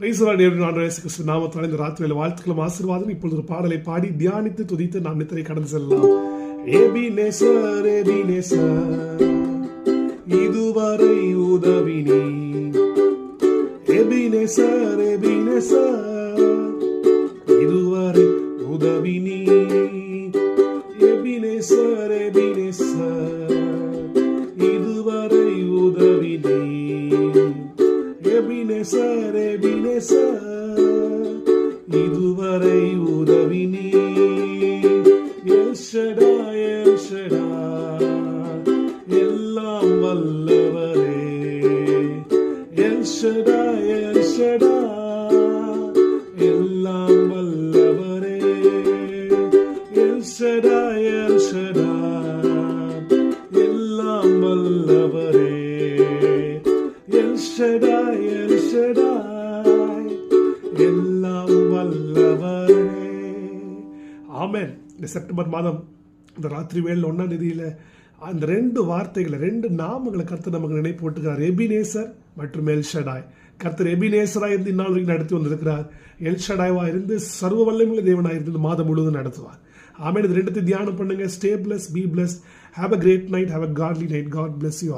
கிறிஸ்து நாமத்தால் இந்த ராத்திரியில் வாழ்த்துக்களும் ஆசீர்வாதம் இப்பொழுது ஒரு பாடலை பாடி தியானித்து துதித்து நாம் நித்திரை கடந்து செல்லலாம். ஏபி நேசர் ஏபி நேசர் இதுவரை உதவினி. ஏபி நேசர் ஏபி நேசர் இதுவரை உதவினி. எபினேசர் எபினேசர் இதுவரை உதவினே. பினச ரே பினச இதுவரை உதவினி. எல்ஷடா எல்ஷடா எல்லாம் வல்லவரே. எல்ஷடா எல்ஷடா எல்லாம் வல்லவரே. எல்ஷடா எல்ஷடா எல்ஷடா எல்ஷடா எல்லாம் வல்லவரே ஆமென். இந்த செப்டம்பர் மாதம் இந்த ராத்திரி வேளையில் ஒன்றாம் தேதியில் அந்த ரெண்டு வார்த்தைகளை ரெண்டு நாமங்களை கருத்து நமக்கு நினைப்பு போட்டுக்கிறார். எபினேசர் மற்றும் எல்ஷடாய். கர்த்தர் எபினேசராக இருந்து இந்நாள் வரைக்கும் நடத்தி வந்திருக்கிறார். எல்ஷடாய்வாக இருந்து சர்வ வல்லமுள்ள தேவனாக இருந்து இந்த மாதம் முழுவதும் நடத்துவார். ஆமே இது ரெண்டுத்தையும் தியானம் பண்ணுங்க. Stay bless be bless have a great night have a godly night God bless you